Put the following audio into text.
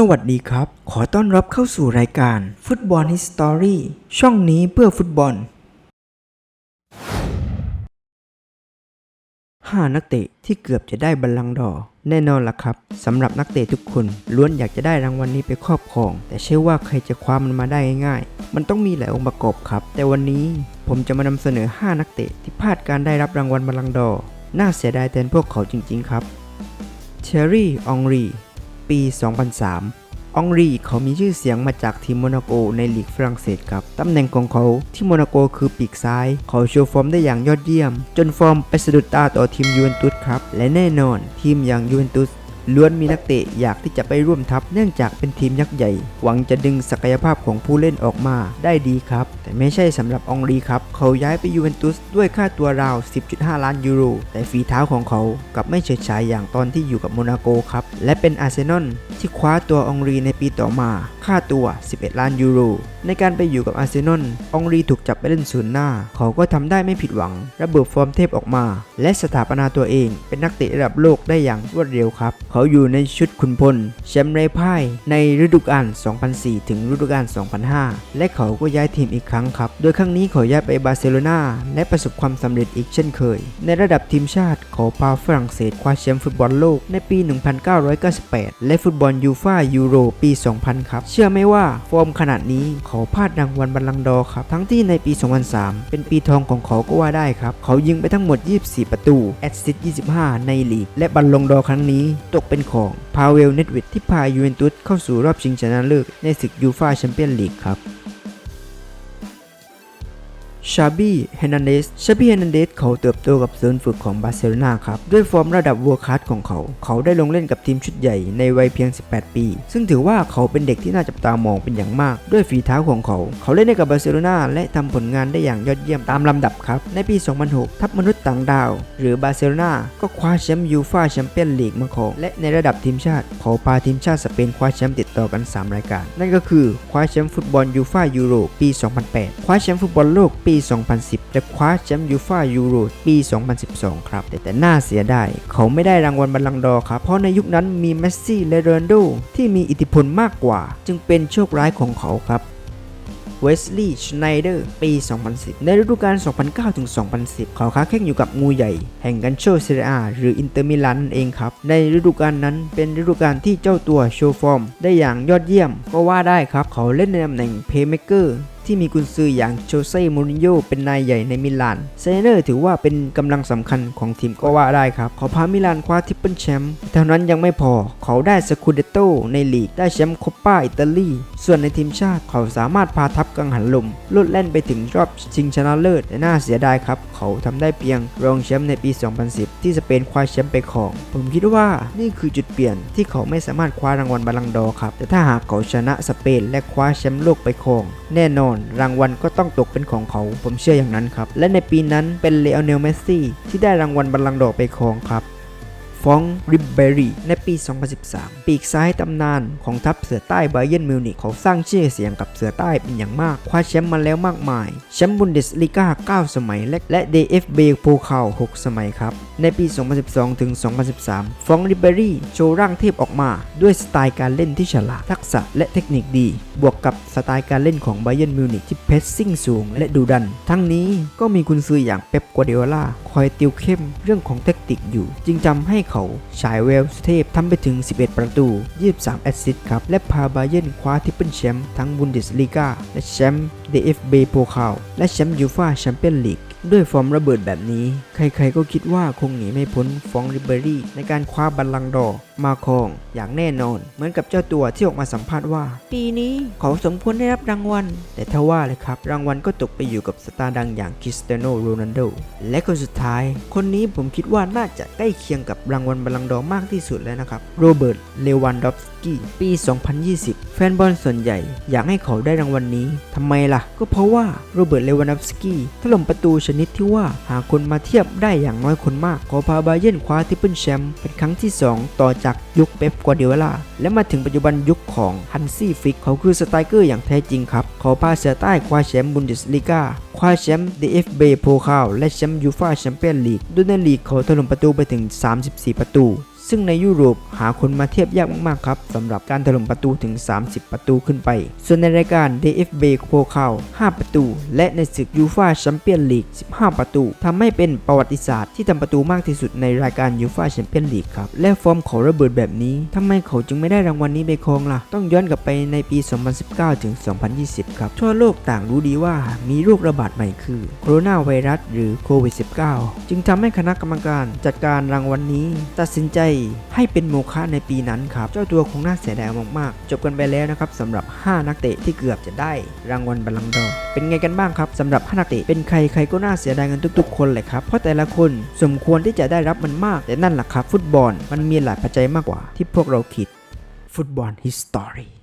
สวัสดีครับ ขอต้อนรับเข้าสู่รายการฟุตบอล h ิสตอรี่ช่องนี้เพื่อฟุตบอล 5 นักเตะที่เกือบจะได้บัลลังก์ดอร์แน่นอนล่ะครับสำหรับนักเตะทุกคนล้วนอยากจะได้รางวัลนี้ไปครอบครอง แต่เชื่อว่าใครจะคว้ามันมาได้ง่ายๆ มันต้องมีหลายองค์ประกอบครับ แต่วันนี้ผมจะมานำเสนอ 5 นักเตะที่พลาดการได้รับรางวัลบัลลังก์ดอร์น่าเสียดายแทนพวกเขาจริงๆครับเชอรี่องรี ปี 2003 องรีเขามีชื่อเสียงมาจากทีมโมนาโกในลีกฝรั่งเศสครับ ตำแหน่งของเขาที่โมนาโกคือปีกซ้าย เขาโชว์ฟอร์มได้อย่างยอดเยี่ยม จนฟอร์มไปสะดุดตาต่อทีมยูเวนตุสครับ และแน่นอนทีมอย่างยูเวนตุสล้วนมีนักเตะอยากที่จะไปร่วมทัพเนื่องจากเป็นทีมยักษ์ใหญ่ หวังจะดึงศักยภาพของผู้เล่นออกมาได้ดีครับแต่ไม่ใช่สำหรับองรีครับ เขาย้ายไปยูเวนตุสด้วยค่าตัวราว 10.5 ล้านยูโร แต่ฝีเท้าของเขากลับไม่เฉิดฉายอย่างตอนที่อยู่กับโมนาโกครับ และเป็นอาร์เซนอลที่คว้าตัวองรีในปีต่อมา ค่าตัว 11 ล้านยูโร ในการไปอยู่กับอาร์เซนอลองรีถูกจับไปเล่นศูนย์หน้า เขาก็ทำได้ไม่ผิดหวัง ระเบิดฟอร์มเทพออกมา และสถาปนาตัวเอง เป็นนักเตะระดับโลกได้อย่างรวดเร็วครับ เขาอยู่ในชุดขุนพลแชมป์ไรพ่ายในฤดูกาล 2004 ถึงฤดูกาล 2005 และเขาก็ย้ายทีมอีกครั้งครับ โดยครั้งนี้ขาย้ายไปบาร์เซโลนาและประสบความสำเร็จอีกเช่นเคย ในระดับทีมชาติขาพาฝรั่งเศสคว้าแชมป์ฟุตบอลโลกในปี 1998 และฟุตบอลยูฟ่ายูโรปี 2000 ครับ เชื่อไหมว่าฟอร์มขนาดนี้ขาพลาดรางวัลบัลลังดอครับ ทั้งที่ในปี 2003 เป็นปีทองของเขาก็ว่าได้ครับ เขายิงไปทั้งหมด 24 ประตูแอสซิสต์25 ในลีก และบัลลังดอครั้งนี้ตกเป็นของพาเวล เนตวิดที่พายูเวนตุสเข้าสู่รอบชิงชนะเลิศในศึกยูฟ่าแชมเปี้ยนลีกครับ ชาบี้เฮนันเดสชาบี้เฮนันเดสเขาเติบโตกับศูนย์ฝึกของบาร์เซโลนาครับ ด้วยฟอร์มระดับวัวคัสของเขา เขาได้ลงเล่นกับทีมชุดใหญ่ในวัยเพียง 18 ปี ซึ่งถือว่าเขาเป็นเด็กที่น่าจับตามองเป็นอย่างมาก ด้วยฝีเท้าของเขา เขาเล่นให้กับบาร์เซโลนาและทำผลงานได้อย่างยอดเยี่ยมตามลำดับครับ ในปี 2006 ทัพมนุษย์ต่างดาว หรือบาร์เซโลนาก็คว้าแชมป์ยูฟ่าแชมเปี้ยนลีกมาครองและในระดับทีมชาติเขาพาทีมชาติสเปนคว้าแชมป์ติดต่อกัน 3 รายการ นั่นก็คือคว้าแชมป์ฟุตบอลยูฟ่ายูโรปี 2008 คว้าแชมป์ฟุตบอลโลกปี2010 และคว้าแชมป์ยูฟ่ายูโรปี 2012 ครับ แต่แต่น่าเสียดายเขาไม่ได้รางวัลบัลลังก์ดอครับ เพราะในยุคนั้นมีเมสซี่และโรนโดที่มีอิทธิพลมากกว่า จึงเป็นโชคร้ายของเขาครับเวสลีย์ชไนเดอร์ ปี 2010 ในฤดูกาล 2009ถึง2010 เขาค้าแข่งอยู่กับงูใหญ่ แห่งกันโชเซเรียหรืออินเตอร์มิลานนั่นเองครับ ในฤดูกาลนั้นเป็นฤดูกาลที่เจ้าตัวโชว์ฟอร์ม ได้อย่างยอดเยี่ยม ก็ว่าได้ครับ เขาเล่นในตำแหน่งเพย์เม k เกอร์ ที่มีกุนซืออย่างโจเซ่มูรินโญ่เป็นนายใหญ่ในมิลานเซเนอร์ถือว่าเป็นกำลังสำคัญของทีมก็ว่าได้ครับ เขาพามิลานคว้าทิปเปิลแชมป์เท่านั้นยังไม่พอ เขาได้สคูเดโตในลีกได้แชมป์โคปาอิตาลี ส่วนในทีมชาติเขาสามารถพาทัพกังหันลมลดแล่นไปถึงรอบชิงชนะเลิศแต่น่าเสียดายครับ เขาทำได้เพียงรองแชมป์ในปี 2010 ที่สเปนคว้าแชมป์ไปครอง ผมคิดว่านี่คือจุดเปลี่ยนที่เขาไม่สามารถคว้ารางวัลบัลลังดอร์ครับแต่ถ้าหากเขาชนะสเปนและคว้าแชมป์โลกไปครอง แน่นอนรางวัลก็ต้องตกเป็นของเขา ผมเชื่ออย่างนั้นครับ และในปีนั้นเป็นเลโอเนลเมสซี่ที่ได้รางวัลบัลลังก์ดอร์ไปครองครับ ฟองริบเบรีในปี 2013 ปีกซ้ายตำนานของทัพเสือใต้ไบเยนมิวนิกเขาสร้างชื่อเสียงกับเสือใต้เป็นอย่างมาก คว้าแชมป์มาแล้วมากมาย แชมป์บุนเดสลีกา9 สมัย และและ DFB โพคา6 สมัยครับ ในปี 2012 ถึง 2013 ฟองริบเบรีโชว์ร่างเทพออกมาด้วยสไตล์การเล่นที่ฉลาดทักษะและเทคนิคดี บวกกับสไตล์การเล่นของไบเยนมิวนิกที่เพสซิ่งสูงและดุดัน ทั้งนี้ก็มีคุณซื้ออย่างเป๊ปกัวเดโอลาคอยติวเข้มเรื่องของเทคนิคอยู่ จึงจำให้เขาฉายเวลสุเทพทำไปถึง 11 ประตู 23 แอสซิสต์ครับ และพาบาเยนคว้าทิปเปิลแชมป์ทั้งบุนเดสลีกาและแชมป์ DFB โปคาและแชมป์ยูฟาแชมเปี้ยนลีก ด้วยฟอร์มระเบิดแบบนี้ ใครๆก็คิดว่าคงหนีไม่พ้นฟองริเบอรี่ในการคว้าบัลลังก์ดอร์มาครองอย่างแน่นอน เหมือนกับเจ้าตัวที่ออกมาสัมภาษณ์ว่า ปีนี้เขาสมควรได้รับรางวัล แต่ถ้าว่าเลยครับ รางวัลก็ตกไปอยู่กับสตาร์ดังอย่างคริสเตียโนโรนัลโดและคนสุดท้าย คนนี้ผมคิดว่าน่าจะใกล้เคียงกับรางวัลบัลลังก์ดอร์มากที่สุดแล้วนะครับโรเบิร์ตเลวันดอฟสกี้ปี 2020 แฟนบอลส่วนใหญ่อยากให้เขาได้รางวัลนนี้ทำไมล่ะ ก็เพราะว่าโรเบิร์ตเลวันดอฟสกี้ถล่มประตูชนนิดที่ว่าหากคนมาเทียบได้อย่างน้อยคนมาก ขอพาบาเยนคว้าทิปเปิลแชมป์เป็นครั้งที่ 2 ต่อจากยุคเป๊ปกัวเดโอลาและมาถึงปัจจุบันยุคของฮันซี่ฟิก เขาคือสไตรเกอร์อย่างแท้จริงครับ ขอพาเสือใต้คว้าแชมป์บุนเดสลีกาคว้าแชมป์ DFB โพคาวและแชมป์ยูฟ่าแชมเปี้ยนลีกด้วยในลีกเขาถล่มประตูไปถึง 34 ประตู ซึ่งในยุโรปหาคนมาเทียบยากมากๆครับสำหรับการถล่มประตูถึง 30 ประตูขึ้นไป ส่วนในรายการ DFB โพคา5ประตู และในศึกยูฟาแชมเปี้ยนลีก 15 ประตูทำให้เป็นประวัติศาสตร์ที่ทำประตูมากที่สุดในรายการยูฟาแชมเปี้ยนลีกครับ และฟอร์มเขาระเบิดแบบนี้ทำไมเขาจึงไม่ได้รางวัลนี้ไปครองล่ะ ต้องย้อนกลับไปในปี 2019 ถึง 2020 ครับ ทั่วโลกต่างรู้ดีว่ามีโรคระบาดใหม่คือโคโรนาไวรัสหรือโควิด -19 จึงทำให้คณะกรรมการจัดการรางวัลนี้ ตัดสินใจให้เป็นโมฆะในปีนั้นครับ เจ้าตัวคงน่าเสียดายมากๆ จบกันไปแล้วนะครับสำหรับ 5 นักเตะที่เกือบจะได้ รางวัลบัลลังก์ดอร์เป็นไงกันบ้างครับสำหรับ 5 นักเตะเป็นใครใครก็น่าเสียดายกันทุก ๆ คนเลยครับ เพราะแต่ละคนสมควรที่จะได้รับมันมาก แต่นั่นแหละครับ ฟุตบอลมันมีหลายปัจจัยมากกว่าที่พวกเราคิดฟุตบอลฮิสตอรี่